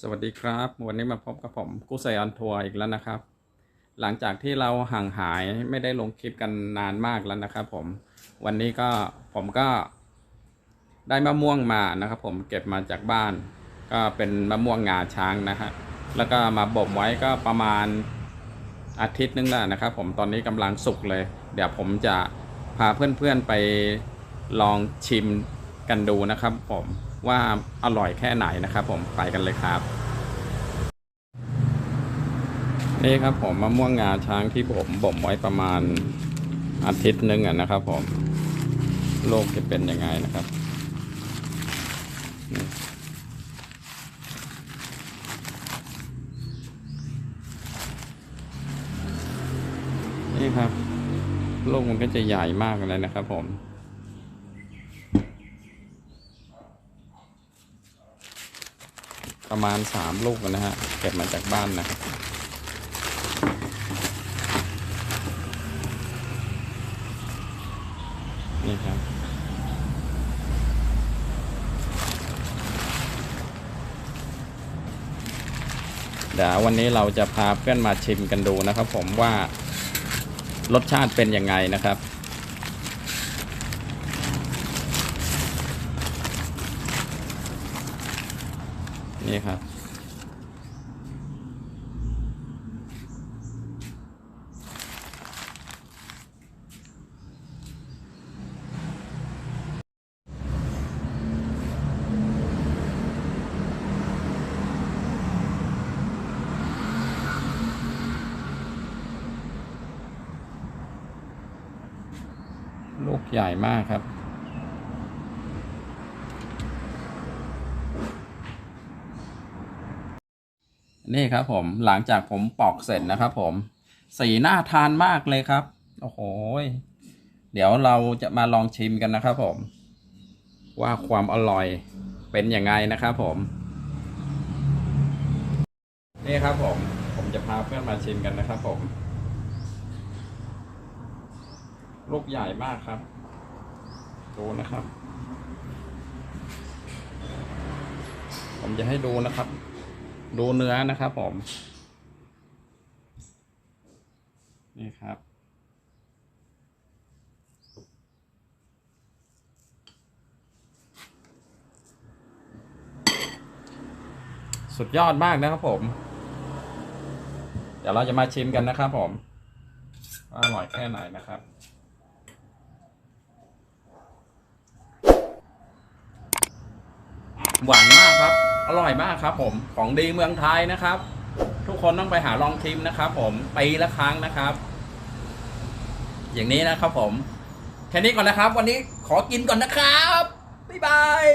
สวัสดีครับ วันนี้มาพบกับผมกู้ไซออนทัวร์อีกแล้วนะครับ หลังจากที่เราห่างหายไม่ได้ลงคลิปกันนานมากแล้วนะครับผมวันนี้ก็ผมก็ได้มะม่วงมานะครับ ผมเก็บมาจากบ้าน ก็เป็นมะม่วงงาช้างนะฮะแล้วก็มาบ่มไว้ก็ประมาณอาทิตย์นึงแล้วนะครับ ผมตอนนี้กำลังสุกเลย เดี๋ยวผมจะพาเพื่อนๆไปลองชิมกันดูนะครับ ผม ว่าอร่อยแค่ไหนนะครับ ผมไปกันเลยครับ นี่ครับผมมะม่วงงาช้างที่ผมบ่มไว้ประมาณอาทิตย์หนึงอะนะครับ ผมโลกจะเป็นยังไงนะครับ นี่ครับโลกมันก็จะใหญ่มากเลยนะครับผม ประมาณสามลูกนะฮะ เก็บมาจากบ้านนะครับนี่ครับ เดี๋ยววันนี้เราจะพาเพื่อนมาชิมกันดูนะครับผมว่ารสชาติเป็นยังไงนะครับ นี่ครับ ลูกใหญ่มากครับ นี่ครับผมหลังจากผมปอกเสร็จนะครับผมสีน่าทานมากเลยครับ โอ้โห เดี๋ยวเราจะมาลองชิมกันนะครับผม ว่าความอร่อยเป็นยังไงนะครับผม นี่ครับผม ผมจะพาเพื่อนมาชิมกันนะครับผม ลูกใหญ่มากครับ ดูนะครับ ผมจะให้ดูนะครับ ดูเนื้อนะครับผม นี่ครับ สุดยอดมากนะครับผม เดี๋ยวเราจะมาชิมกันนะครับผม ว่าอร่อยแค่ไหนนะครับหวานมากครับ อร่อยมากครับผมของดีเมืองไทยนะครับ ทุกคนต้องไปหาลองชิมนะครับ ผมปีละครั้งนะครับ อย่างนี้นะครับผม แค่นี้ก่อนนะครับ วันนี้ขอกินก่อนนะครับบ๊ายบาย